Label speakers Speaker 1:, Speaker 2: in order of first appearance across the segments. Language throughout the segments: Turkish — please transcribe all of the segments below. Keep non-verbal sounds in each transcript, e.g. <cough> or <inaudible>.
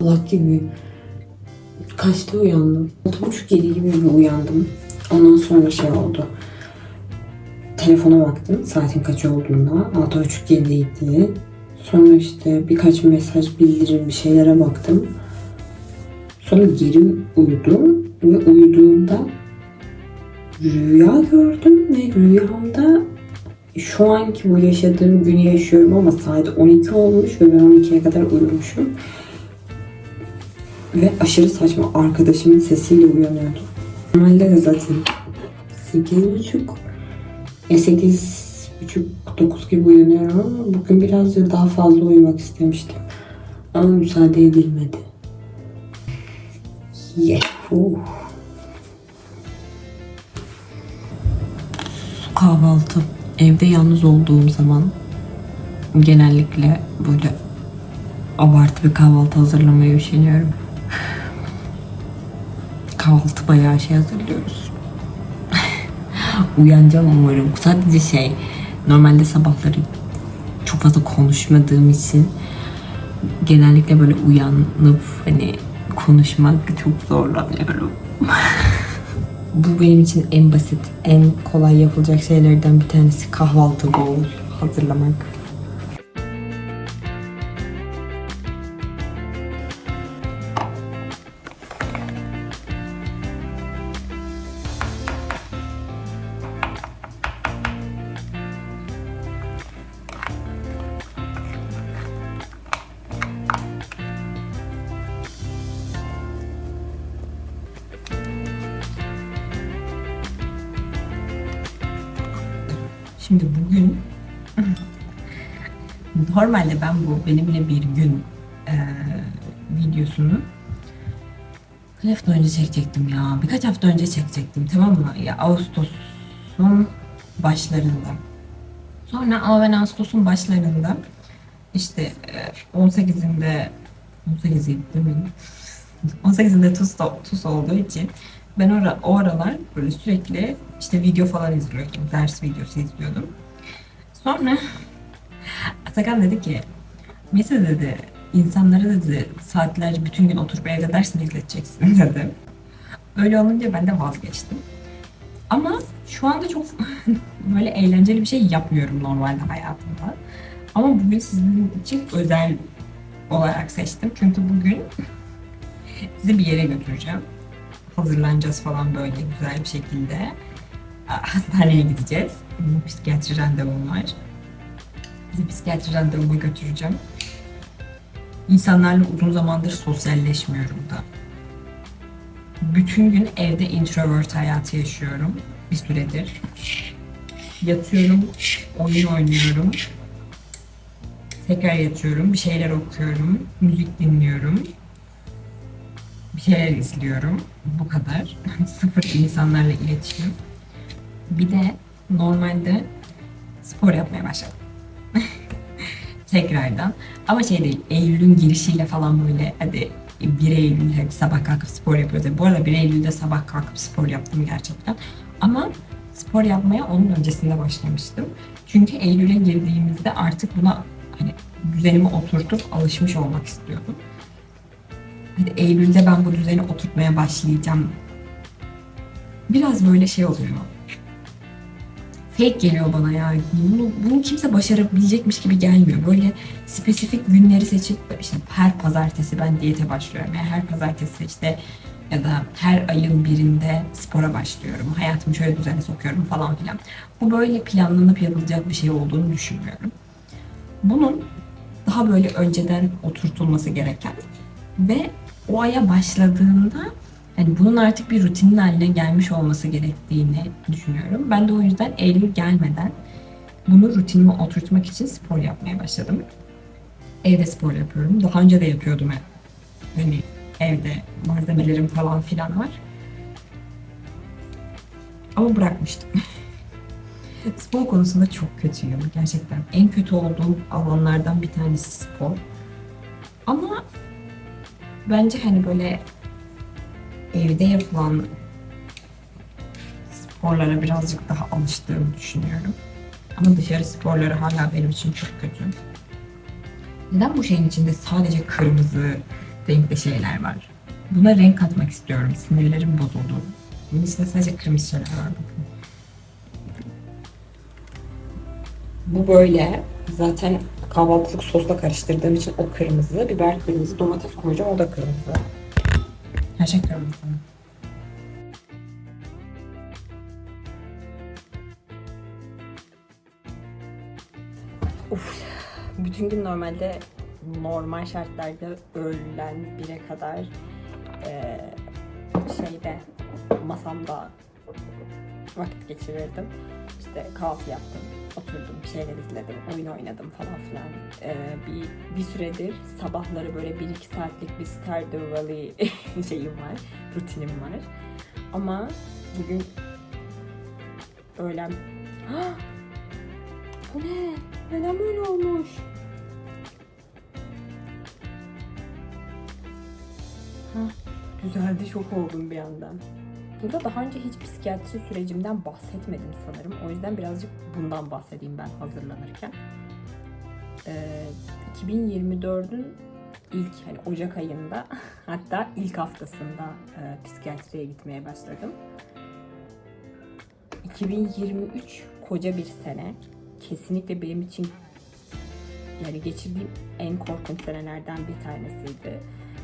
Speaker 1: Allah gibi kaçta uyandım? Altı buçuk yedi gibi bir uyandım. Ondan sonra şey oldu. Telefona baktım saatin kaç olduğunda. Altı buçuk yediydi. Sonra işte birkaç mesaj bildirim bir şeylere baktım. Sonra geri uyudum ve uyuduğumda rüya gördüm ve rüyamda şu anki bu yaşadığım günü yaşıyorum ama saat 12 olmuş ve ben 12'ye kadar uyumuşum. Ve aşırı saçma arkadaşımın sesiyle uyanıyordum. Normalde de zaten 8.30 ya 8.30 gibi uyanıyorum ama bugün biraz da daha fazla uyumak istemiştim. Ama müsaade edilmedi. Yehuh. kahvaltı evde yalnız olduğum zaman genellikle böyle abartı bir kahvaltı hazırlamaya üşeniyorum. kahvaltı bayağı şey hazırlıyoruz. <laughs> Uyanacağım umarım. Sadece şey normalde sabahları çok fazla konuşmadığım için genellikle böyle uyanıp hani konuşmak çok zorlanıyorum. <laughs> Bu benim için en basit, en kolay yapılacak şeylerden bir tanesi kahvaltı bowl hazırlamak. Şimdi bugün normalde ben bu benimle bir gün eee, videosunu kaç hafta önce çekecektim ya. Birkaç hafta önce çekecektim tamam mı? Ya Ağustos'un başlarında. Sonra ama ben Ağustos'un başlarında işte eee, 18'inde 18 değil mi? 18'inde TUS, TUS olduğu için ben ora, o aralar böyle sürekli işte video falan izliyordum. Ders videosu izliyordum. Sonra Atakan dedi ki Mesut dedi insanlara dedi saatlerce bütün gün oturup evde ders mi izleteceksin <laughs> dedi. Öyle olunca ben de vazgeçtim. Ama şu anda çok <laughs> böyle eğlenceli bir şey yapmıyorum normalde hayatımda. Ama bugün sizin için özel olarak seçtim. Çünkü bugün <laughs> sizi bir yere götüreceğim. Hazırlanacağız falan böyle güzel bir şekilde. Hastaneye gideceğiz. Benim psikiyatri randevum var. Sizi psikiyatri randevuma götüreceğim. İnsanlarla uzun zamandır sosyalleşmiyorum da. Bütün gün evde introvert hayatı yaşıyorum bir süredir. Yatıyorum, oyun oynuyorum. Tekrar yatıyorum, bir şeyler okuyorum, müzik dinliyorum bir şeyler izliyorum. Bu kadar. <laughs> Sıfır insanlarla iletişim. Bir de normalde spor yapmaya başladım. <laughs> Tekrardan. Ama şey değil, Eylül'ün girişiyle falan böyle hadi 1 Eylül hadi sabah kalkıp spor yapıyoruz. Bu arada 1 Eylül'de sabah kalkıp spor yaptım gerçekten. Ama spor yapmaya onun öncesinde başlamıştım. Çünkü Eylül'e girdiğimizde artık buna hani düzenimi oturtup alışmış olmak istiyordum. Hadi Eylül'de ben bu düzeni oturtmaya başlayacağım. Biraz böyle şey oluyor. Fake geliyor bana ya. Bunu, bunu kimse başarabilecekmiş gibi gelmiyor. Böyle spesifik günleri seçip işte her pazartesi ben diyete başlıyorum. Yani her pazartesi işte ya da her ayın birinde spora başlıyorum. Hayatımı şöyle düzene sokuyorum falan filan. Bu böyle planlanıp yapılacak bir şey olduğunu düşünmüyorum. Bunun daha böyle önceden oturtulması gereken ve o aya başladığında yani bunun artık bir rutinin haline gelmiş olması gerektiğini düşünüyorum. Ben de o yüzden Eylül gelmeden bunu rutinime oturtmak için spor yapmaya başladım. Evde spor yapıyorum. Daha önce de yapıyordum. Hani evde malzemelerim falan filan var. Ama bırakmıştım. <laughs> spor konusunda çok kötüyüm gerçekten. En kötü olduğum alanlardan bir tanesi spor. Ama bence hani böyle evde yapılan sporlara birazcık daha alıştığımı düşünüyorum. Ama dışarı sporları hala benim için çok kötü. Neden bu şeyin içinde sadece kırmızı renkli şeyler var? Buna renk katmak istiyorum. Sinirlerim bozuldu. Bunun içinde sadece kırmızı şeyler var bakın. Bu böyle. Zaten kahvaltılık sosla karıştırdığım için o kırmızı. Biber kırmızı, domates koyacağım o da kırmızı. Her şey kırmızı. Uf, bütün gün normalde normal şartlarda öğlen 1'e kadar eee, şeyde masamda vakit geçirirdim. İşte kahvaltı yaptım, oturdum, şeyler izledim, oyun oynadım falan filan. Eee, bir, bir süredir sabahları böyle 1-2 saatlik bir Stardew Valley <laughs> şeyim var, rutinim var. Ama bugün öğlen... <gasps> Bu ne? Neden böyle olmuş? Hah, düzeldi çok oldum bir yandan. Burada daha önce hiç psikiyatri sürecimden bahsetmedim sanırım. O yüzden birazcık bundan bahsedeyim ben hazırlanırken. Ee, 2024'ün ilk hani Ocak ayında <laughs> hatta ilk haftasında e, psikiyatriye gitmeye başladım. 2023 koca bir sene. Kesinlikle benim için yani geçirdiğim en korkunç senelerden bir tanesiydi.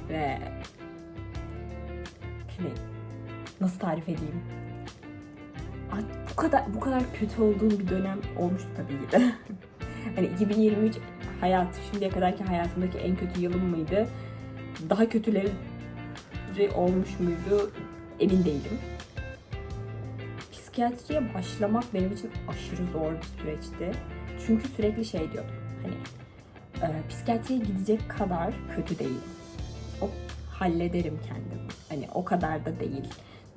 Speaker 1: Ve hani nasıl tarif edeyim? Bu kadar bu kadar kötü olduğum bir dönem olmuştu tabii ki de. <laughs> hani 2023 hayat şimdiye kadarki hayatımdaki en kötü yılım mıydı? Daha kötüleri olmuş muydu? Emin değilim. Psikiyatriye başlamak benim için aşırı zor bir süreçti. Çünkü sürekli şey diyordum. Hani e, psikiyatriye gidecek kadar kötü değilim. O hallederim kendim. Hani o kadar da değil.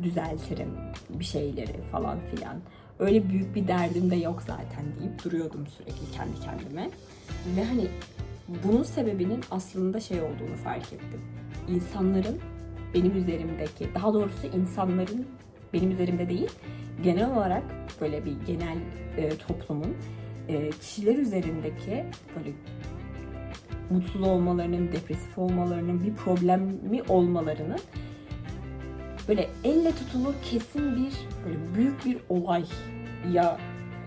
Speaker 1: Düzeltirim bir şeyleri falan filan. Öyle büyük bir derdim de yok zaten deyip duruyordum sürekli kendi kendime. Ve hani bunun sebebinin aslında şey olduğunu fark ettim. İnsanların benim üzerimdeki, daha doğrusu insanların benim üzerimde değil, genel olarak böyle bir genel e, toplumun e, kişiler üzerindeki böyle mutsuz olmalarının, depresif olmalarının, bir problemi olmalarının böyle elle tutulur kesin bir böyle büyük bir olaya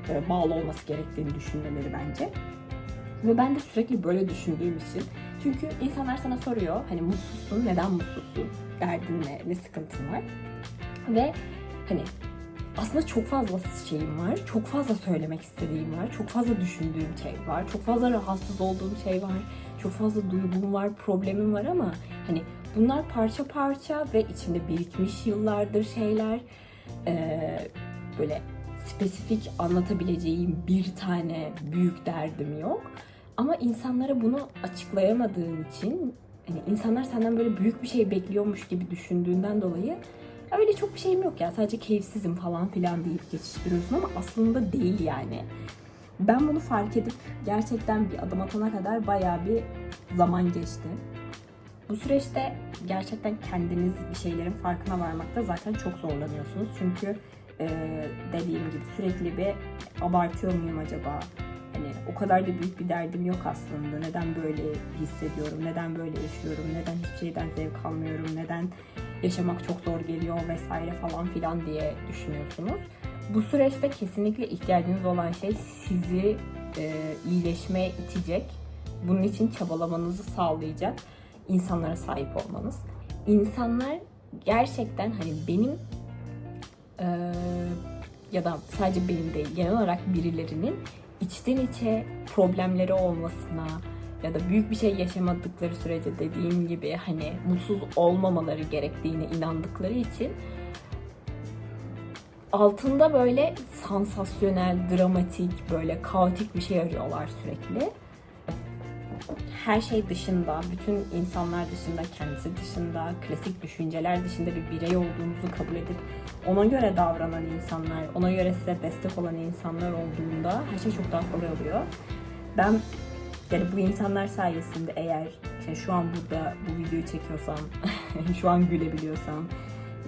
Speaker 1: e, bağlı olması gerektiğini düşünmeleri bence. Ve ben de sürekli böyle düşündüğüm için. Çünkü insanlar sana soruyor hani mutsuzsun, neden mutsuzsun, derdin ne, ne sıkıntın var. Ve hani aslında çok fazla şeyim var. Çok fazla söylemek istediğim var. Çok fazla düşündüğüm şey var. Çok fazla rahatsız olduğum şey var. Çok fazla duygum var, problemim var ama hani bunlar parça parça ve içinde birikmiş yıllardır şeyler. Ee, böyle spesifik anlatabileceğim bir tane büyük derdim yok. Ama insanlara bunu açıklayamadığın için hani insanlar senden böyle büyük bir şey bekliyormuş gibi düşündüğünden dolayı öyle çok bir şeyim yok ya sadece keyifsizim falan filan deyip geçiştiriyorsun ama aslında değil yani. Ben bunu fark edip gerçekten bir adım atana kadar bayağı bir zaman geçti. Bu süreçte gerçekten kendiniz bir şeylerin farkına varmakta zaten çok zorlanıyorsunuz. Çünkü e, dediğim gibi sürekli bir abartıyor muyum acaba? Hani o kadar da büyük bir derdim yok aslında. Neden böyle hissediyorum? Neden böyle yaşıyorum? Neden hiçbir şeyden zevk almıyorum? Neden yaşamak çok zor geliyor vesaire falan filan diye düşünüyorsunuz. Bu süreçte kesinlikle ihtiyacınız olan şey sizi e, iyileşmeye itecek. Bunun için çabalamanızı sağlayacak insanlara sahip olmanız. İnsanlar gerçekten hani benim e, ya da sadece benim değil genel olarak birilerinin içten içe problemleri olmasına ya da büyük bir şey yaşamadıkları sürece dediğim gibi hani mutsuz olmamaları gerektiğine inandıkları için altında böyle sansasyonel, dramatik, böyle kaotik bir şey arıyorlar sürekli. Her şey dışında, bütün insanlar dışında, kendisi dışında, klasik düşünceler dışında bir birey olduğunuzu kabul edip ona göre davranan insanlar, ona göre size destek olan insanlar olduğunda her şey çok daha kolay oluyor. Ben yani bu insanlar sayesinde eğer işte şu an burada bu videoyu çekiyorsam, <laughs> şu an gülebiliyorsam,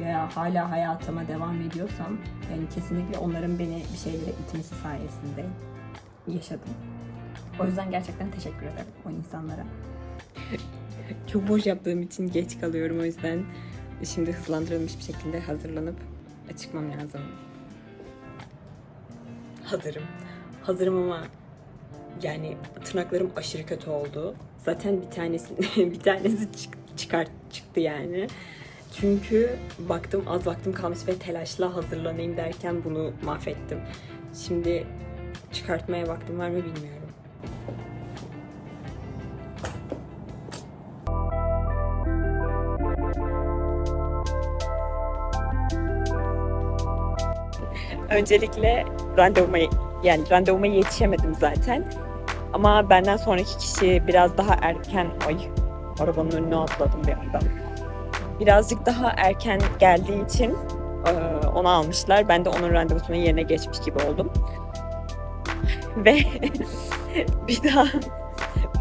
Speaker 1: veya hala hayatıma devam ediyorsam yani kesinlikle onların beni bir şeylere itmesi sayesinde yaşadım.
Speaker 2: O yüzden gerçekten teşekkür ederim o insanlara.
Speaker 1: Çok boş yaptığım için geç kalıyorum o yüzden şimdi hızlandırılmış bir şekilde hazırlanıp çıkmam lazım. Hazırım. Hazırım ama yani tırnaklarım aşırı kötü oldu. Zaten bir tanesi <laughs> bir tanesi çık- çıkart çıktı yani. Çünkü baktım az vaktim kalmış ve telaşla hazırlanayım derken bunu mahvettim. Şimdi çıkartmaya vaktim var mı bilmiyorum. Öncelikle randevuma yani randevuma yetişemedim zaten. Ama benden sonraki kişi biraz daha erken ay arabanın önüne atladım bir anda. Birazcık daha erken geldiği için e, onu almışlar. Ben de onun randevusunun yerine geçmiş gibi oldum. <laughs> Ve <laughs> bir daha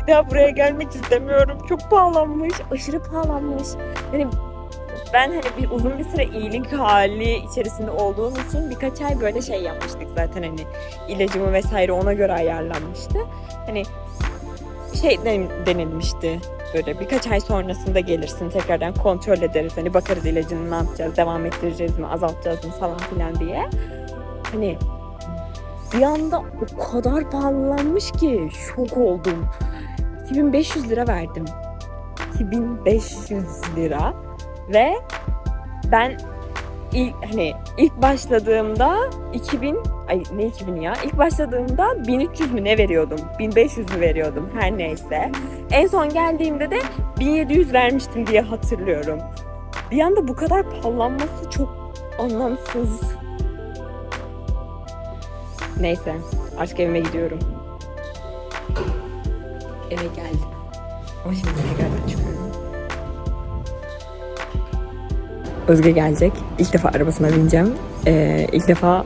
Speaker 1: bir daha buraya gelmek istemiyorum. Çok pahalanmış. Aşırı pahalanmış. Yani ben hani bir uzun bir süre iyilik hali içerisinde olduğum için birkaç ay böyle şey yapmıştık zaten hani ilacımı vesaire ona göre ayarlanmıştı. Hani şey den- denilmişti böyle birkaç ay sonrasında gelirsin tekrardan kontrol ederiz hani bakarız ilacını ne yapacağız devam ettireceğiz mi azaltacağız mı falan filan diye. Hani bir anda o kadar pahalanmış ki şok oldum. 2500 lira verdim. 2500 lira ve ben ilk hani ilk başladığımda 2000 ay ne 2000 ya? İlk başladığımda 1300 mü ne veriyordum? 1500 mü veriyordum? Her neyse. En son geldiğimde de 1700 vermiştim diye hatırlıyorum. Bir anda bu kadar pahalanması çok anlamsız. Neyse artık evime gidiyorum. Eve geldim. Ama şimdi tekrardan çıkıyorum Özge gelecek. İlk defa arabasına bineceğim. Ee, ilk defa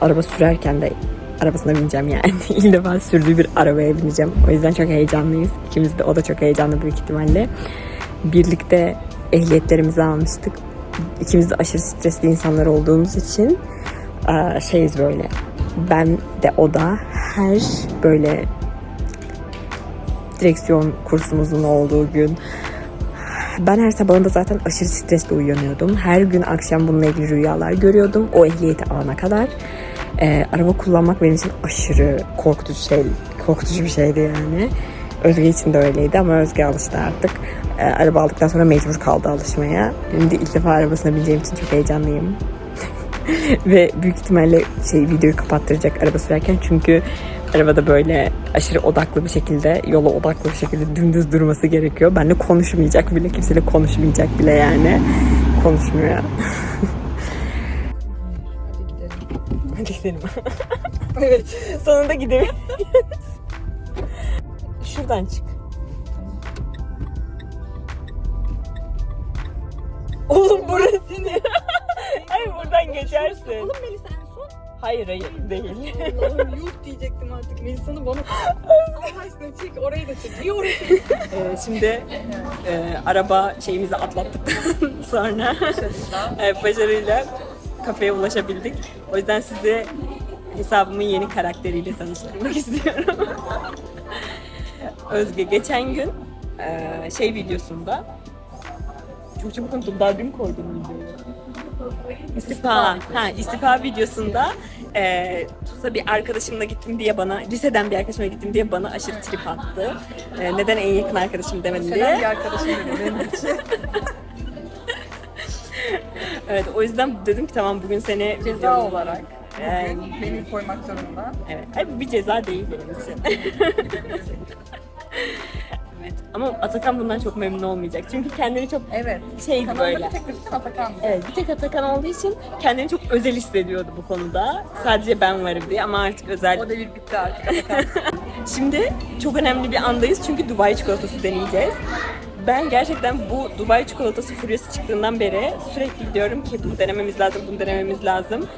Speaker 1: araba sürerken de arabasına bineceğim yani. <laughs> ilk defa sürdüğü bir arabaya bineceğim. O yüzden çok heyecanlıyız. İkimiz de o da çok heyecanlı büyük ihtimalle. Birlikte ehliyetlerimizi almıştık. İkimiz de aşırı stresli insanlar olduğumuz için şeyiz böyle. Ben de o da her böyle direksiyon kursumuzun olduğu gün ben her sabahında zaten aşırı stresle uyanıyordum. Her gün akşam bununla ilgili rüyalar görüyordum. O ehliyeti alana kadar. Ee, araba kullanmak benim için aşırı korkutucu şey, korkutucu bir şeydi yani. Özge için de öyleydi ama Özge alıştı artık. Ee, araba aldıktan sonra mecbur kaldı alışmaya. Şimdi ilk defa arabasına bineceğim için çok heyecanlıyım. <laughs> Ve büyük ihtimalle şey videoyu kapattıracak araba sürerken çünkü arabada böyle aşırı odaklı bir şekilde, yola odaklı bir şekilde dümdüz durması gerekiyor. Ben de konuşmayacak bile, kimseyle konuşmayacak bile yani. Konuşmuyor. Hadi gidelim. <laughs> evet. Sonunda gidelim. <laughs> Şuradan çık. Oğlum burası <laughs> ne? Hayır buradan geçersin.
Speaker 2: Oğlum Melisa
Speaker 1: Hayır hayır değil.
Speaker 2: Allah'ım yuh diyecektim artık. Melisa'nı bana Allah aşkına çek orayı da çek. İyi orayı.
Speaker 1: Ee, şimdi e, araba şeyimizi atlattıktan <laughs> sonra e, başarıyla kafeye ulaşabildik. O yüzden size hesabımın yeni karakteriyle tanıştırmak <laughs> istiyorum. Özge geçen gün e, şey videosunda çok çabuk unuttum dün koydum videoyu. İstifa. Ha, istifa videosunda e, Tuzla bir arkadaşımla gittim diye bana, liseden bir arkadaşımla gittim diye bana aşırı trip attı. E, neden en yakın arkadaşım demedim diye.
Speaker 2: bir arkadaşım benim için. <laughs>
Speaker 1: Evet, o yüzden dedim ki tamam bugün seni
Speaker 2: Ceza
Speaker 1: videom-
Speaker 2: olarak
Speaker 1: Ee,
Speaker 2: bugün beni koymak zorunda.
Speaker 1: Evet. Bu bir ceza değil benim için. <laughs> Ama Atakan bundan çok memnun olmayacak. Çünkü kendini çok
Speaker 2: Evet.
Speaker 1: şeydi
Speaker 2: Kanalda
Speaker 1: böyle.
Speaker 2: bir tek üstün Atakan.
Speaker 1: Evet, bir tek Atakan olduğu için kendini çok özel hissediyordu bu konuda. Sadece ben varım diye ama artık özel.
Speaker 2: O devir bitti artık Atakan. <laughs>
Speaker 1: Şimdi çok önemli bir andayız çünkü Dubai çikolatası deneyeceğiz. Ben gerçekten bu Dubai çikolatası furyası çıktığından beri sürekli diyorum ki bunu denememiz lazım, bunu denememiz lazım.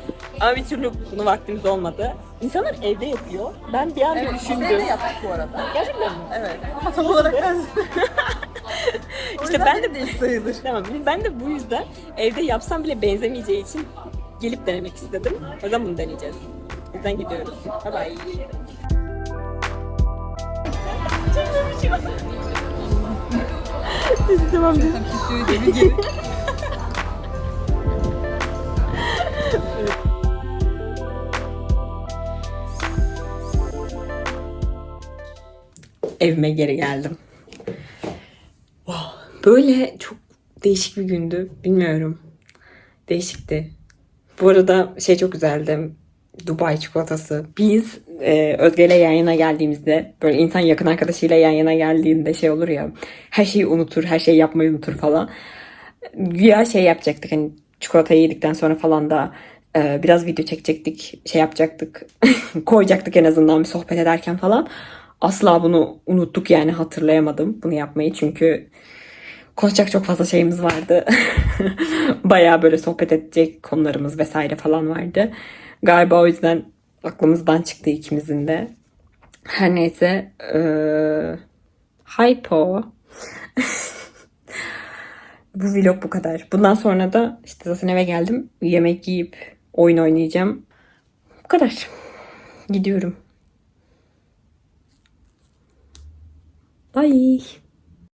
Speaker 1: Ama bir türlü bunu vaktimiz olmadı. İnsanlar evde yapıyor. Ben bir an bir
Speaker 2: evet, biz
Speaker 1: düşündüm.
Speaker 2: evde yaptık bu arada.
Speaker 1: Gerçekten mi?
Speaker 2: Evet. Ama tam olarak ben <laughs>
Speaker 1: İşte ben de
Speaker 2: değil sayılır.
Speaker 1: Tamam. Ben de bu yüzden evde yapsam bile benzemeyeceği için gelip denemek istedim. O yüzden bunu deneyeceğiz. O yüzden gidiyoruz. Bye bye. Tamam. Evime geri geldim. Wow. Böyle çok değişik bir gündü. Bilmiyorum. Değişikti. Bu arada şey çok güzeldi. Dubai çikolatası. Biz e, Özge yan yana geldiğimizde böyle insan yakın arkadaşıyla yan yana geldiğinde şey olur ya her şeyi unutur, her şeyi yapmayı unutur falan. Güya şey yapacaktık hani çikolatayı yedikten sonra falan da e, biraz video çekecektik, şey yapacaktık, <laughs> koyacaktık en azından bir sohbet ederken falan. Asla bunu unuttuk yani hatırlayamadım bunu yapmayı çünkü konuşacak çok fazla şeyimiz vardı. <laughs> Bayağı böyle sohbet edecek konularımız vesaire falan vardı. Galiba o yüzden aklımızdan çıktı ikimizin de. Her neyse. Eee hypo. <laughs> bu vlog bu kadar. Bundan sonra da işte zaten eve geldim. Yemek yiyip oyun oynayacağım. Bu kadar. Gidiyorum. Bye.